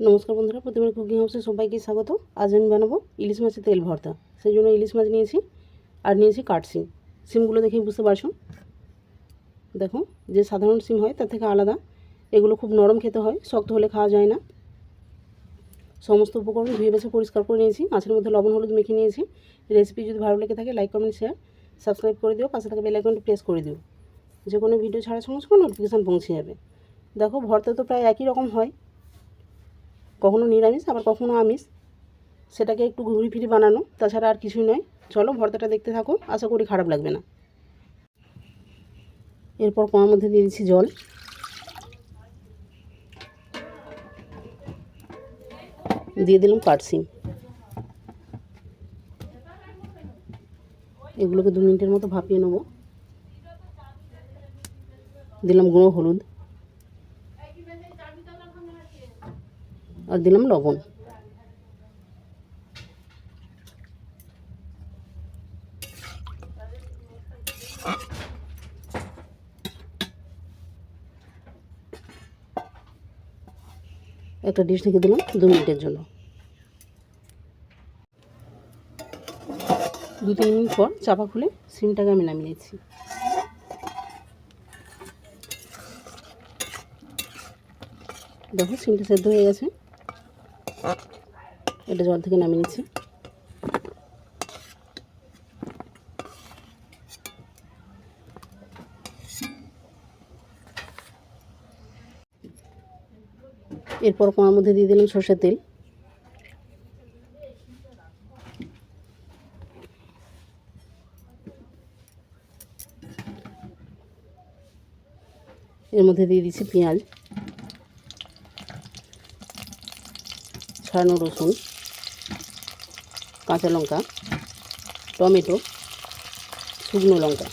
নমস্কার বন্ধুরা, প্রতিবার কুকিং হাউসে সবাইকে স্বাগত। আজ আমি বানাবো ইলিশ মাছের তেল ভর্তা। সেই জন্য ইলিশ মাছ নিয়েছি আর নিয়েছি কাঠ সিম। সিমগুলো দেখেই বুঝতে পারছ। দেখো, যে সাধারণ সিম হয়, তার থেকে আলাদা। এগুলো খুব নরম খেতে হয়, শক্ত হলে খাওয়া যায় না। সমস্ত উপকরণ ধুয়ে বেছে পরিষ্কার করে নিয়েছি। মাছের মধ্যে লবণ, হলুদ মেখে নিয়েছি। রেসিপি যদি ভালো লেগে থাকে লাইক কমেন্ট শেয়ার সাবস্ক্রাইব করে দিও। পাশে থাকা বেল আইকনটি প্রেস করে দিও। যে কোনো ভিডিও সঙ্গে সঙ্গে নোটিফিকেশান পৌঁছে যাবে। দেখো, ভর্তা তো প্রায় একই রকম হয়। কখনো নিরামিষ, আবার কখনো আমিষ। সেটাকে একটু ঘুরি ফিরি বানানো, তাছাড়া আর কিছুই নয়। চলো ভর্তাটা দেখতে থাকো, আশা করি খারাপ লাগবে না। এরপর কোয়ার মধ্যে দিয়ে দিচ্ছি জল। দিয়ে দিলাম কাটসিম এগুলোকে দু মিনিটের মতো ভাপিয়ে নেব। দিলাম গুঁড়ো হলুদ। আর দিলাম লবণ একটা ডিশ ঢেকে দিলাম দু মিনিটের জন্য দু তিন মিনিট পর চাপা খুলে সিমটাকে আমি নামিয়ে নিচ্ছি দেখো সিমটা সেদ্ধ হয়ে গেছে এটা জল থেকে নামিয়ে নিচ্ছি। এরপর কোয়ার মধ্যে দিয়ে দিলাম সর্ষের তেল। এর মধ্যে দিয়ে দিচ্ছি পেঁয়াজ। ছাড়ানো রসুন কাঁচা লঙ্কা টমেটো শুকনো লঙ্কা।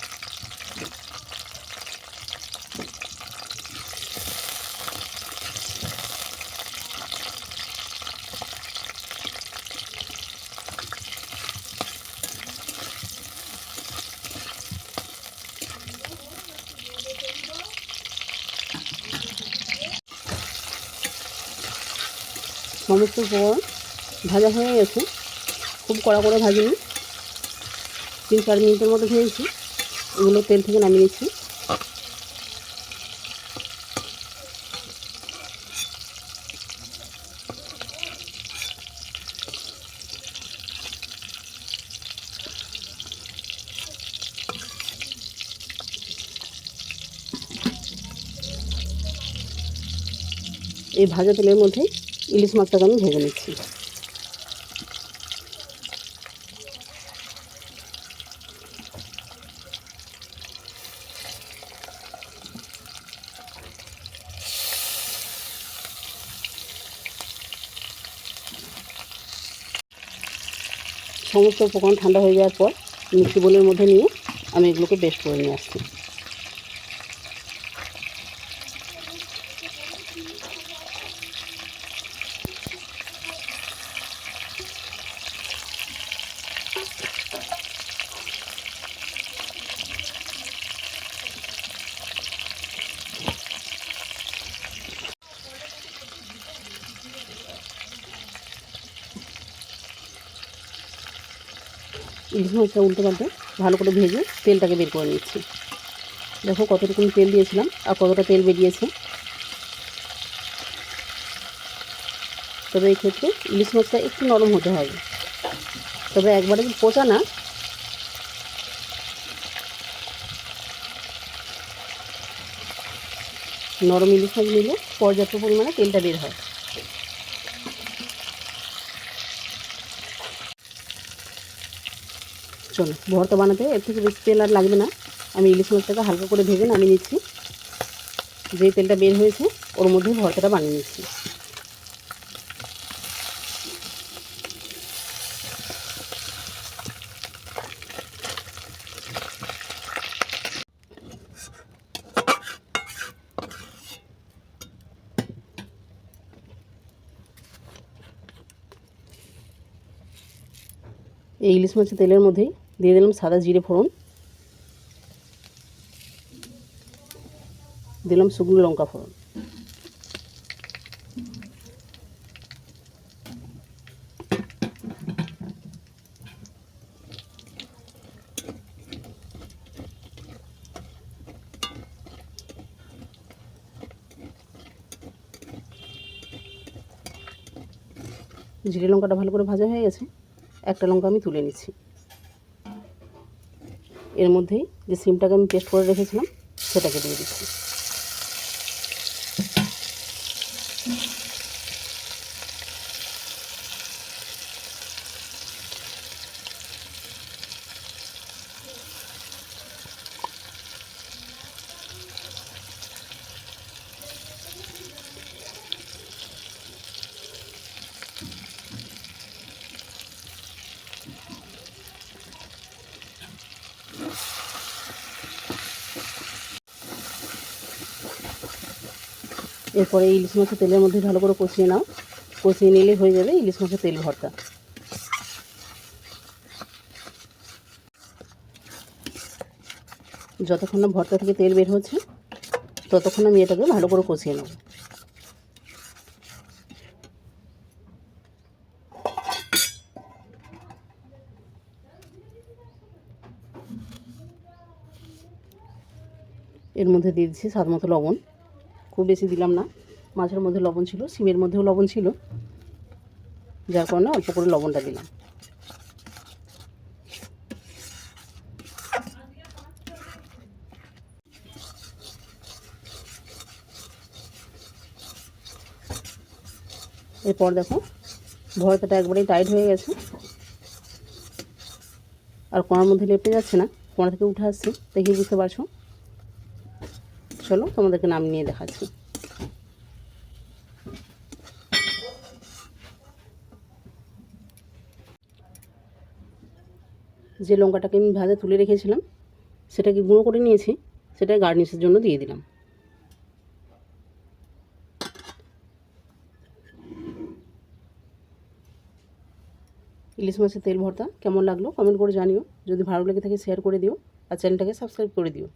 সমস্ত উপকরণ ভাজা হয়ে গেছে। খুব কড়া করে ভাজিনি। তিন চার মিনিটের মতো ভেজেছি। এগুলো তেল থেকে নামিয়ে নিচ্ছি। এই ভাজা তেলের মধ্যে ইলিশ মাছটাকে আমি ভেজে নিচ্ছি। সমস্ত উপকরণ ঠান্ডা হয়ে যাওয়ার পর মিক্সি বোলের মধ্যে নিয়ে আমি এগুলোকে বেস্ট করে নিয়ে আসছি। ইলিশ মাছটা উল্টে পাল্টে ভালো করে ভেজে তেলটাকে বের করে নিচ্ছি। দেখো কতটুকু তেল দিয়েছিলাম আর কতটা তেল বেরিয়েছে। তবে এই ক্ষেত্রে ইলিশ মাছটা একটু নরম হতে হবে। তবে একবারে পচা না? নরম ইলিশ মাছ নিলে পর্যাপ্ত পরিমাণে তেলটা বের হয়। চলো ভর্তা বানাতে, এর থেকে বেশি তেল আর লাগবে না। আমি ইলিশ মাছটাকে হালকা করে ভেজে নামিয়ে নিচ্ছি। যে তেলটা বের হয়েছে, ওর মধ্যে ভর্তাটা বানিয়ে নিচ্ছি। এই ইলিশ মাছের তেলের মধ্যেই দিয়ে দিলাম সাদা জিরে ফোড়ন। দিলাম শুকনো লঙ্কা ফোড়ন। জিরে লঙ্কাটা ভালো করে ভাজা হয়ে গেছে। একটা লঙ্কা আমি তুলে নিচ্ছি। এর মধ্যেই যে সিমটাকে আমি পেস্ট করে রেখেছিলাম সেটাকে দিয়ে দিচ্ছি। এরপরে ইলিশ মাছের তেলের মধ্যে ভালো করে কষিয়ে নাও। কষিয়ে নিলে হয়ে যাবে ইলিশ মাছের তেল ভর্তা। যতক্ষণ না ভর্তা থেকে তেল বের হচ্ছে, ততক্ষণ আমি এটাকে ভালো করে কষিয়ে নেব। এর মধ্যে দিয়ে দিচ্ছি স্বাদ মতো লবণ। খুব বেশি দিলাম না। মাছের মধ্যে লবণ ছিল, সিমের মধ্যেও লবণ ছিল। যার কারণে অল্প করে লবণটা দিলাম। এরপর দেখো, ভরতাটা একবারেই টাইট হয়ে গেছে। আর কোনার মধ্যে লেপে যাচ্ছে না কোনা থেকে উঠে আসছে, দেখে বুঝতে পারছ? চলো, তোমাদেরকে নাম নিয়ে দেখাচ্ছি। যে লঙ্কাটাকে আমি ভাজা তুলে রেখেছিলাম, সেটাকে গুঁড়ো করে নিয়েছি সেটা গার্নিশের জন্য দিয়ে দিলাম। ইলিশ মাছের তেল ভর্তা কেমন লাগল? কমেন্ট করে জানিও। যদি ভালো লেগে থাকে শেয়ার করে দিও। আর চ্যানেলটাকে সাবস্ক্রাইব করে দিও।